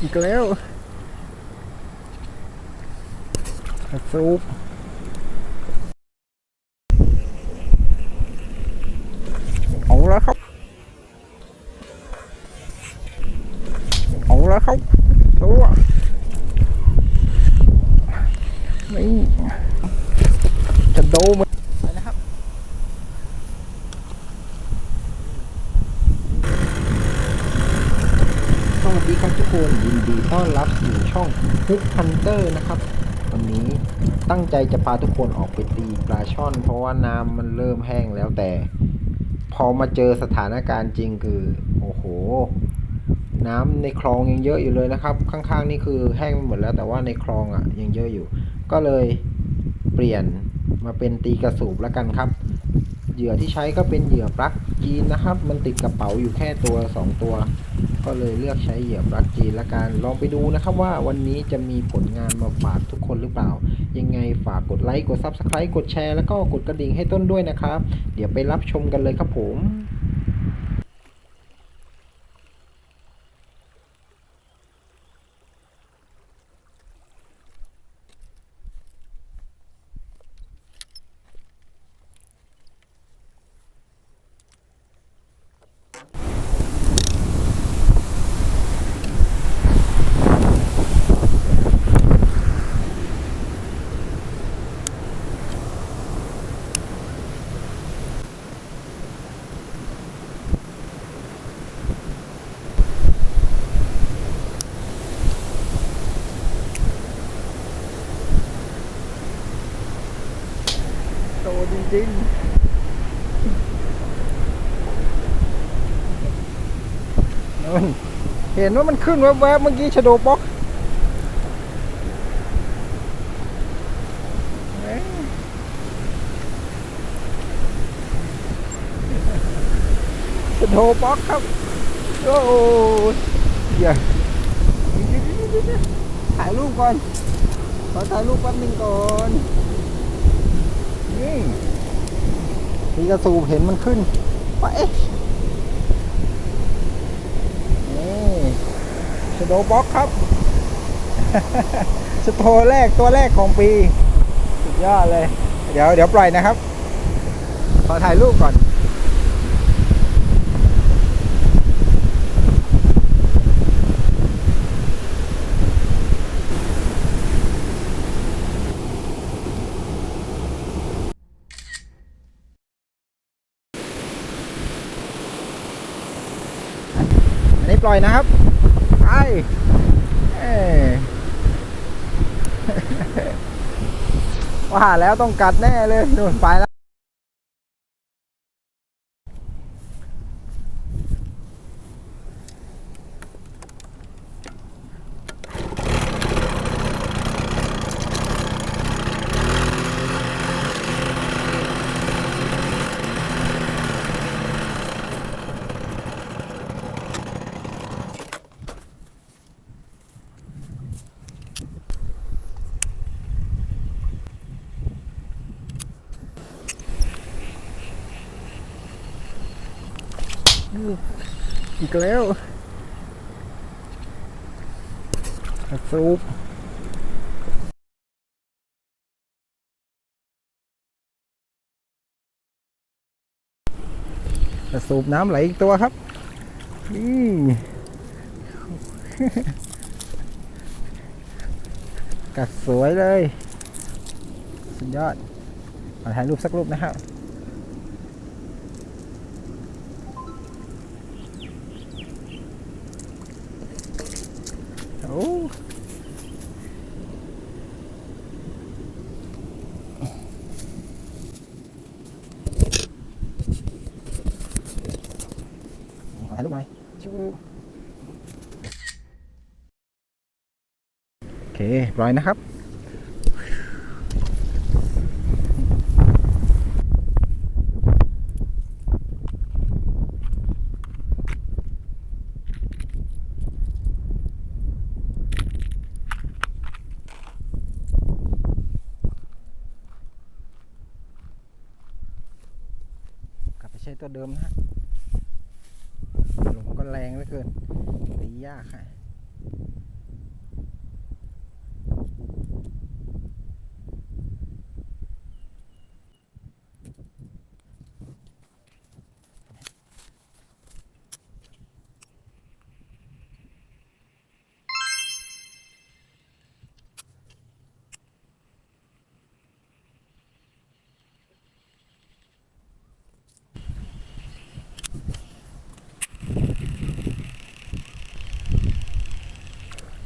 อีกแล้วซุปเอาแล้วครับ เอาแล้วครับตัวนี่จะโดมนไปนะครับ สวัสดีครับทุกคนยินดี ต้อนรับสู่ช่องฮุกฮันเตอร์นะครับ วันนี้ตั้งใจจะพาทุกคนออกไปตีปลาช่อน เพราะว่าน้ำมันเริ่มแห้งแล้วแต่ พอมาเจอสถานการณ์จริงคือ โอ้โห น้ำในคลองยังเยอะอยู่เลยนะครับ ข้างๆนี่คือแห้งไปหมดแล้วแต่ว่าในคลองอะยังเยอะอยู่ ก็เลยเปลี่ยนมาเป็นตีกระสูบแล้วกันครับเหยื่อที่ใช้ก็เป็นเหยื่อปลั๊กจีนนะครับ มันติดกระเป๋าอยู่แค่ตัวสองตัว ก็เลยเลือกใช้เหยื่อปลั๊กจีนละกันลองไปดูนะครับว่าวันนี้จะมีผลงานมาฝากทุกคนหรือเปล่า ยังไงฝากกดไลค์กด Subscribe กดแชร์แล้วก็กดกระดิ่งให้ต้นด้วยนะครับ เดี๋ยวไปรับชมกันเลยครับผม โต จริงๆนั่นเห็นว่ามันขึ้นแวบๆเมื่อกี้ชะโดบ็อกเอ๊ะชะโดบ็อกครับ โอ้ยอย่าถ่ายรูปก่อน ขอถ่ายรูปแป๊บหนึงก่อนนี่ พีกระสูบเห็นมันขึ้นไปะเอ๊ะนี่สโดบ็อกครับสโตแรกตัวแรกของปี สุดยอดเลย เดี๋ยวเดี๋ยวปล่อยนะครับ ขอถ่ายรูปก่อน อันนี้ ปล่อยนะครับ ไปเอ้ยว่าแล้วต้องกัดแน่เลยโดนไปแล้ว อีกแล้วซุปสูบน้ำไหลอีกตัวครับ นี่กัดสวยเลย สุดยอดมาถ่ายรูปสักรูปนะครับ โอ้ถ่ายรูปหน่อยชูโอเคปล่อยนะครับ กลับไปใช้ ตัวเดิมนะฮะลมก็แรงเหลือเกินตีตียากค่ะ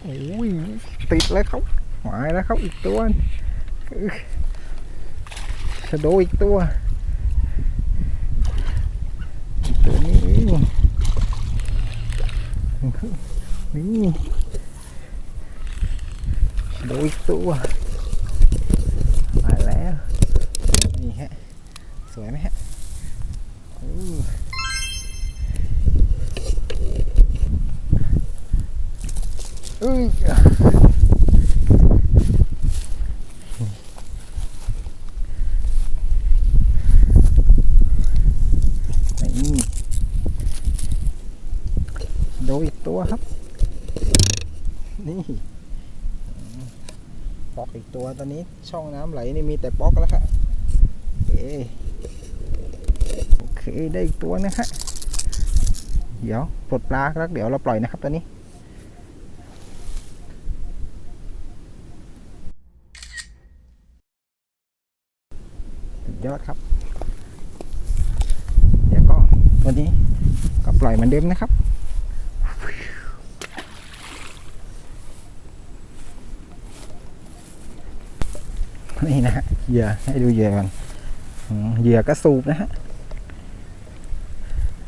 โอ้ยติดแล้วครับหมายแล้วครับอีกตัวชะโดอีกตัวตัวนี้นี่โดอีกตัวมาแล้วนี่ฮะสวยไหมฮะอู้เอ้ย นี่ดยอีกตัวครับ นี่ปอกอีกตัวตอนนี้ช่องน้ำไหลนี่มีแต่ปอกแล้วครับโอโอเคได้อีกตัวนะฮะเดี๋ยวปลดปลาแล้วเดี๋ยวเราปล่อยนะครับตอนนี้ ยอดครับ เดี๋ยวก็วันนี้ก็ปล่อยเหมือนเดิมนะครับ นี่นะฮะเหยื่อให้ดูเหยื่อก่อนเหยื่อกระสูบนะฮะ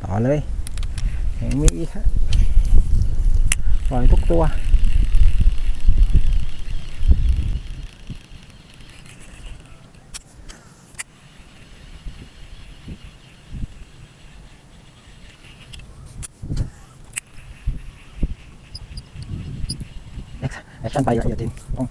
ต่อเลยยังมีอีกฮะปล่อยทุกตัว แอคชั่นไปอย่าอย่าตินต้อง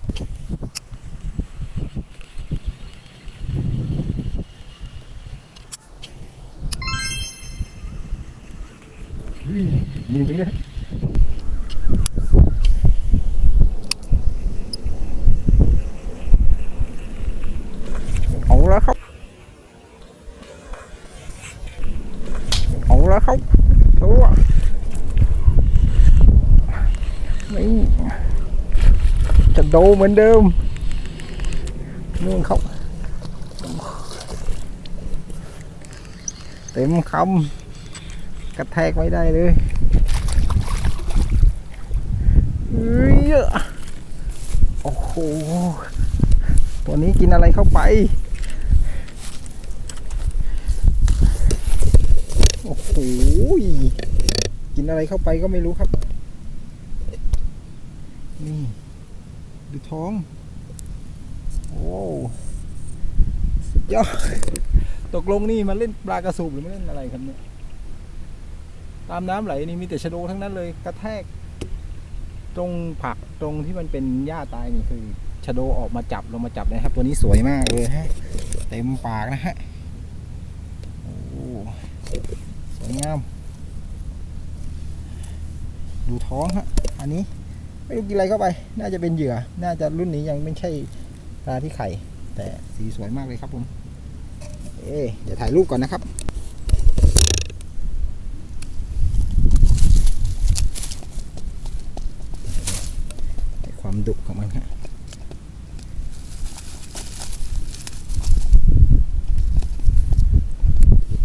ยิงไปเลยเอาแล้วครับ เอาแล้วครับตัวนี่ จะ โดเหมือนเดิมนู่นเขาเต็มคำกระแทกไม่ได้เลยเฮ้ยโอ้โหตัวนี้กินอะไรเข้าไป โอ้โหกินอะไรเข้าไปก็ไม่รู้ครับ นี่ ดูท้อง โอ้สุดยอด ตกลงนี่มาเล่นปลากระสูบหรือมาเล่นอะไรครับเนี่ย ตามน้ำไหลนี่มีแต่ชะโดทั้งนั้นเลย กระแทก ตรงผักตรงที่มันเป็นหญ้าตายนี่คือชะโดออกมาจับลงมาจับนะครับ ตัวนี้สวยมากเลยฮะ เต็มปากนะฮะ โอ้สวยงาม ดูท้องฮะ อันนี้ ไม่รู้กินอะไรเข้าไป น่าจะเป็นเหยื่อ น่าจะรุ่นนี้ยังไม่ใช่ปลาที่ไข่ แต่สีสวยมากเลยครับผม เอ๊ะเดี๋ยวถ่ายรูปก่อนนะครับ ความดุของมันครับ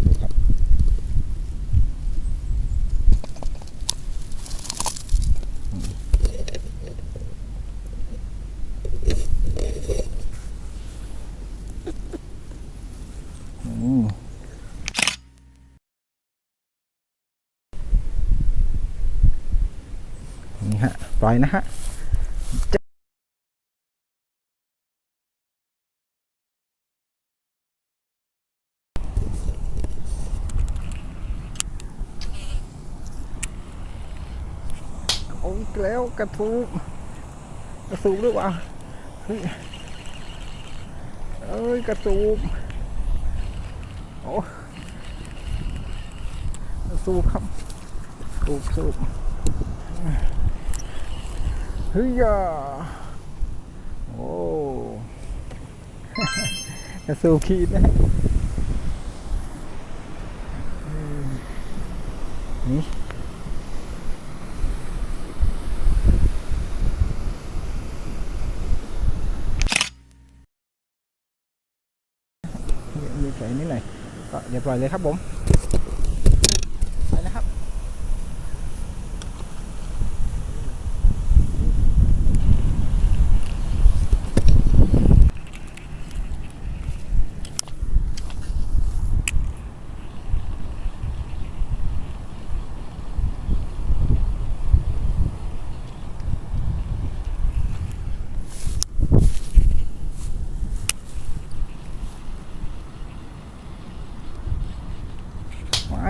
ดูครับ อืม นี่ฮะ ปล่อยนะฮะออกแล้วกระสูบกระสูบหรือเปล่าเฮ้ยเอ้ยกระสูบโอ้สูบครับสูบสูบ ฮ้ยอะโอ้กระสูบขีดนะนี่เดี๋ยวปล่นิดหน่อยก็เดี๋ยวปล่อยเลยครับผม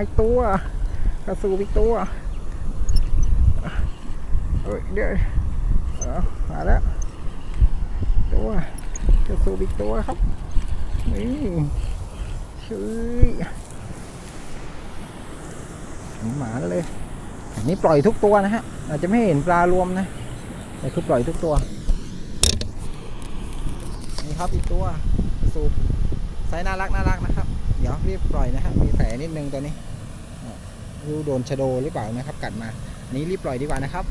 อีกตัวกระสูบอีกตัวเฮ้ยเดี๋ยวเอามาแล้วตัวกระสูบอีกตัวครับนี่ชื่อหมาเลยอันนี้ปล่อยทุกตัวนะฮะ อาจจะไม่เห็นปลารวมนะแต่คือปล่อยทุกตัวนี่ครับอีกตัวกระสูบไซส์น่ารักน่ารักนะครับ เดี๋ยวรีบปล่อยนะครับมีแผลนิดนึงตัวนี้ รู้โดนชะโดหรือเปล่านะครับ กัดมานี้รีบปล่อยดีกว่านะครับ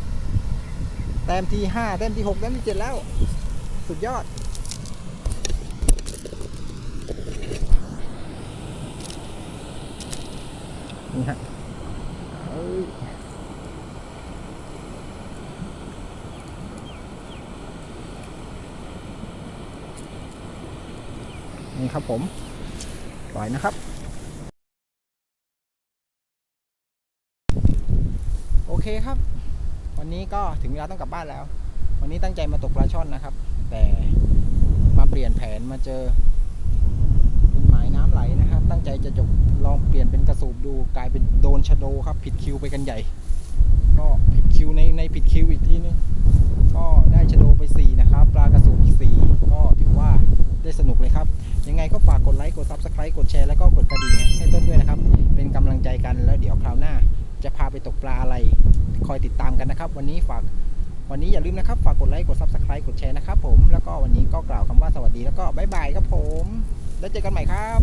แต้มที่ห้าแต้มที่หกแต้มที่เจ็ดแล้ว สุดยอดนี่ฮะนี่ครับผม ปล่อยนะครับ โอ เคครับ วันนี้ก็ถึงเวลาต้องกลับบ้านแล้ว วันนี้ตั้งใจมาตกปลาช่อนนะครับ แต่มาเปลี่ยนแผนมาเจอเป็นหมายน้ำไหลนะครับ ตั้งใจจะจบลองเปลี่ยนเป็นกระสูบดูกลายเป็นโดนชะโดครับ ผิดคิวไปกันใหญ่ ก็ผิดคิวในในผิดคิวอีกที วันนี้ฝากวันนี้อย่าลืมนะครับ ฝากกดไลค์กด Subscribe กดแชร์นะครับผมแล้วก็วันนี้ก็กล่าวคำว่าสวัสดีแล้วก็บายบายครับผม แล้วเจอกันใหม่ครับ